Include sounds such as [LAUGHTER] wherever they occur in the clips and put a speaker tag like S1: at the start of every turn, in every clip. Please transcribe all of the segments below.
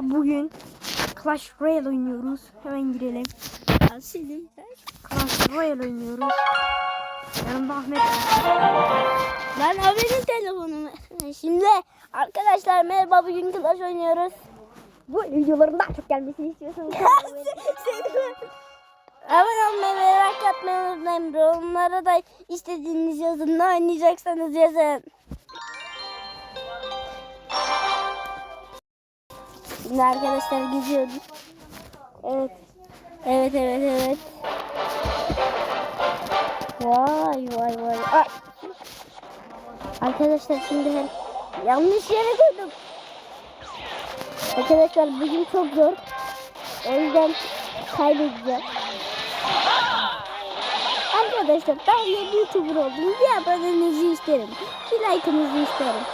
S1: Bugün Clash Royale oynuyoruz. Hemen girelim.
S2: Sildim.
S1: Clash Royale oynuyoruz. Yanımda Ahmet.
S2: Ben abinin telefonumu. Şimdi arkadaşlar merhaba bugün Clash oynuyoruz.
S1: Bu videoların daha çok gelmesini istiyorsanız
S2: Abone olmayı ve like atmayı unutmayın. Onlara da istediğiniz yazın. Ne oynayacaksanız yazın. Şimdi arkadaşlar geziyoruz. Evet. Evet evet evet. Vay vay vay. Aa! Arkadaşlar şimdi hem yanlış yere koydum. Arkadaşlar bugün çok zor. O yüzden kaybedeceğim. Arkadaşlar ben yeni YouTuber oldum. Bir abonenizi isterim. Bir like'ınızı isterim.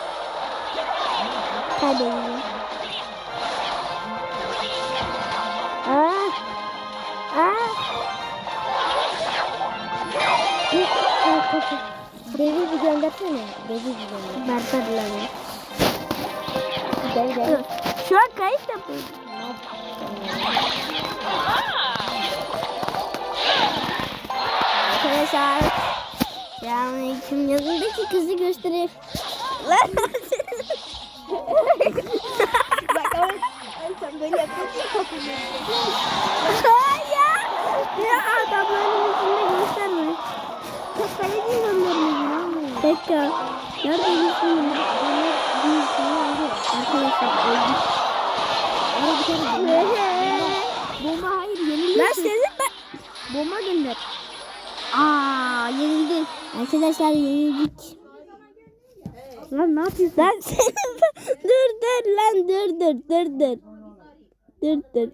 S2: Kaybedeceğim. Devi bir göndersene. Devi bir gönder. Berber lan. Gel gel. Şu an kayıt yapıyorum. Arkadaşlar. Selamünaleyküm. Yanındaki kızı göstereyim. Lan
S1: Bak ama sen böyle yapıyorsun [LAUGHS]
S2: Bekle. Nerede yüzünü?
S1: Arkadaşlar öldük. Ara bir kere bomba. Hayır yeniliyorsun.
S2: Ben seni ben...
S1: Bomba gönder. Aa yenildin.
S2: Arkadaşlar yenildik.
S1: Lan ne yapıyorsun?
S2: Lan [LAUGHS] seni dur dur lan dur dur dur dur. Dur dur.